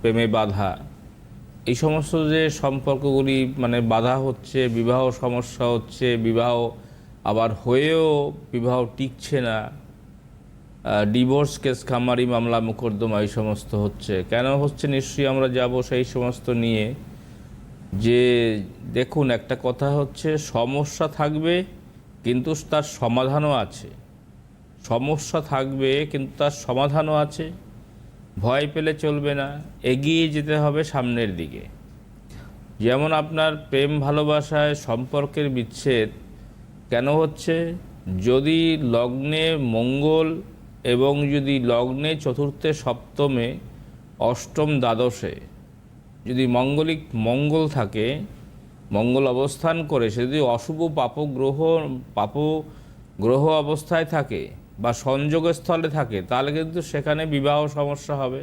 প্রেমে বাধা। এই সমস্ত যে সম্পর্কগুলি মানে বাধা হচ্ছে বিবাহ সমস্যা হচ্ছে বিবাহ আবার হয়েও বিবাহ টিকছে না ডিভোর্স কেস খামারি মামলা মোকদ্দমা এই সমস্ত হচ্ছে। কেন হচ্ছে? নিশ্চয়ই আমরা যাব সেই সমস্ত নিয়ে। যে দেখুন একটা কথা হচ্ছে সমস্যা থাকবে কিন্তু তার সমাধানও আছে। সমস্যা থাকবে কিন্তু তার সমাধানও আছে। ভয় পেলে চলবে না, এগিয়ে যেতে হবে সামনের দিকে। যেমন আপনার প্রেম ভালোবাসায় সম্পর্কের বিচ্ছেদ, কেন হচ্ছে? যদি লগ্নে মঙ্গল এবং যদি লগ্নে চতুর্থে সপ্তমে অষ্টম দ্বাদশে যদি মঙ্গলিক মঙ্গল থাকে, মঙ্গল অবস্থান করে, সে যদি অশুভ পাপ গ্রহ পাপ গ্রহ অবস্থায় থাকে বা সংযোগস্থলে থাকে তাহলে কিন্তু সেখানে বিবাহ সমস্যা হবে।